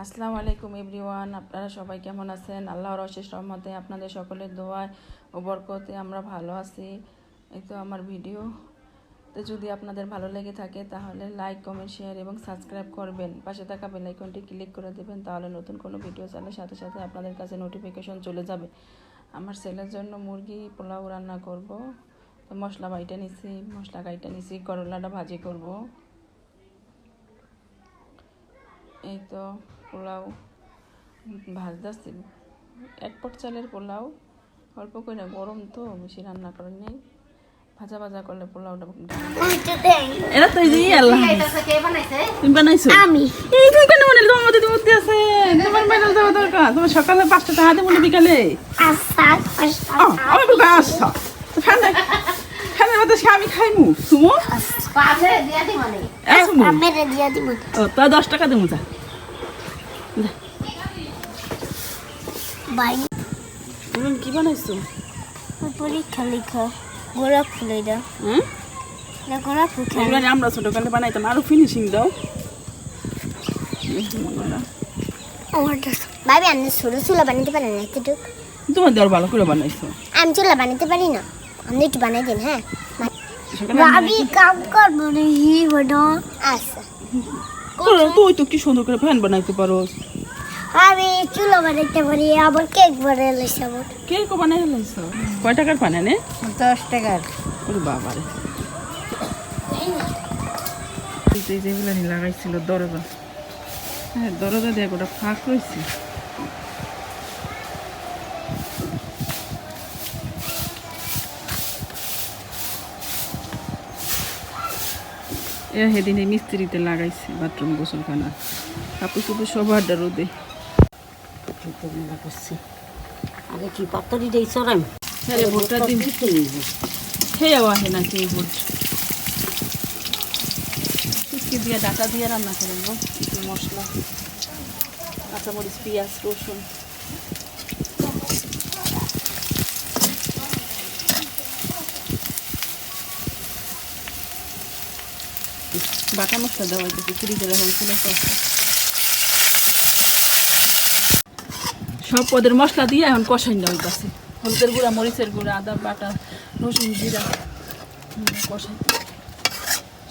আসসালামু আলাইকুম এভরিওয়ান, আপনারা সবাই কেমন আছেন? আল্লাহর অশেষ রহমতে আপনাদের সকলের দোয়ায় ও বরকতে আমরা ভালো আছি। এই তো আমার ভিডিও। তো যদি আপনাদের ভালো লেগে থাকে তাহলে লাইক, কমেন্ট, শেয়ার এবং সাবস্ক্রাইব করবেন। পাশে থাকা বেল আইকনটি ক্লিক করে দেবেন তাহলে নতুন কোনো ভিডিও চালের সাথে সাথে আপনাদের কাছে নোটিফিকেশন চলে যাবে। আমার ছেলের জন্য মুরগি পোলাও রান্না করব। তো মশলা বাইটা নিছি, মশলা গাইটা নিছি, করলাটা ভাজি করব। এই তো পোলাও ভাজতেছি এক পট চালের পোলাও অল্প করে গরম তো বেশি রান্না করেন নেই। ভাজা ভাজা করলে পোলাওটা এটা তো এই যে আল্লাহ তুমি বানাইছো? আমি। এই তুমি কেন বানাইলে? তোমার মধ্যে মধ্যে আছে। তোমার বাইরে যাওয়া দরকার। তোমার সকালে পাঁচটা টাকা দেবো বিকালে। আচ্ছা ও, আমি বলব আচ্ছা। তো ফ্যান ফ্যানের মধ্যে সে আমি খাইমু ও তা দশ টাকা দেবো যা। তুমি কি বানাইছো? পরীক্ষা লেখা গোলাপ ফুল এটা। এটা গোলাপ ফুল এগুলো আমরা ছোটকালে বানাইতাম আরও ফিনিশিং দাও। ভাবি আপনি ছোট চুলা বানাতে পারেন না একটু তোমার দেওয়ার ভালো করে বানাইছো। আমি চুলা বানাতে পারি না। আপনি একটু বানাই দিন হ্যাঁ? ভাবি কাম করব হি আচ্ছা। তুই তো কি সুন্দর করে ফ্যান বানাইতে পারো আমি চুলো বানাইতে পারি আবার কেক বানাই সব কে কেক বানাই লাইছো? কয় টাকার পান এনে? দশ টাকার। ওরে বাবা রে। এই যে যেগুলো নি লাগাইছিল দরজা। হ্যাঁ দরজা দিয়ে গোটা ফাঁক রয়েছে এ সেদিন এই মিস্ত্রিতে লাগাইছে বাথরুম গোসলখানা। কাপড় চোপড় সবার রোদে। করছি। আগে কি পাতরি দেই সরাম হ্যাঁ ভোটটা দিন। খেয়েও আহে না কেউ ভোট। দিয়ে ডাটা দিয়ে রান্না করে নেব। একটু মশলা কাঁচামরিচ পেঁয়াজ রসুন। বাটা মশলা দেওয়া হয়েছে চুরি করে হয়েছিল সব পদের মশলা দিয়ে এখন কষাই দেওয়া হইতেছে। হলুদের গুঁড়া, মরিচের গুঁড়া, আদা, বাটা, রসুন জিরা কষাই।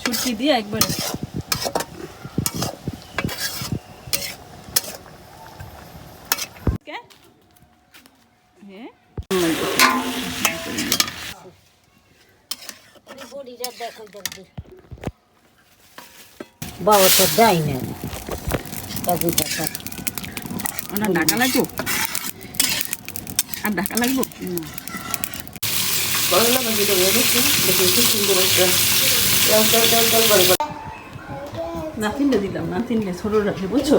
শুটকি দিয়ে একবারে। দেখো দেখবি বাবা তো দেয় না। কাজু টাকা ওনার ঢাকা লাগবো? আর ঢাকা লাগবো? না। তিনটে দিলাম না তিনটে ছোট রাখলে বুঝছ?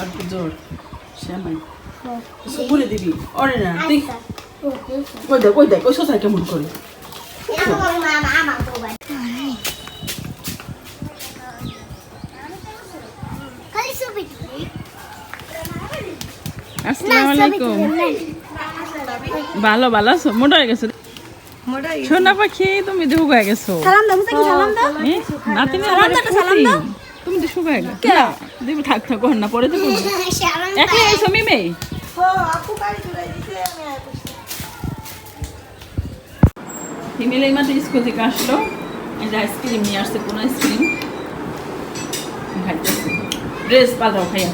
আর একটু জোর শ্যামাই বলে দিবি? অরে না তুই কই দেখ কই দেখ সোসাই কেমন করে? আসসালামু আলাইকুম। ভালো ভালো আছো? মোটা হয়ে গেছো সোনা পাখি তুমি তো শুকায় গেছো। তুমি তো দিবি থাক থাক না পরে একলাই আইসো মিমে। হিমেল এই মাত্র স্কুল থেকে আসলো। আইসক্রিম নিয়ে আসছে কোন ice cream. ড্রেস পাল্টাও খাইয়া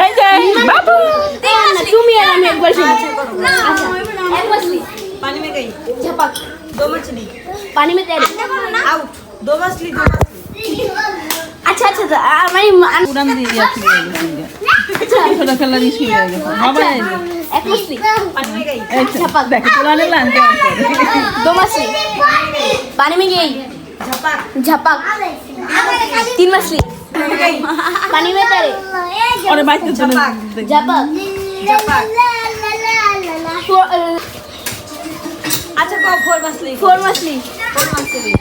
এই যে বাবু তুমি गई झपक दो मछली पानी में तैर आउट दो मछली दो मछली अच्छा अच्छा हमारी पूरा में दे दिया अच्छा थोड़ा कलर इसमें लगेगा बाबा एक मछली पानी में गई झपक देखो पुराने लान दो मछली पानी में गई झपक झपक तीन मछली पानी में तैरे और बात झपक झपक झपक আচ্ছা four monthly four monthly four monthly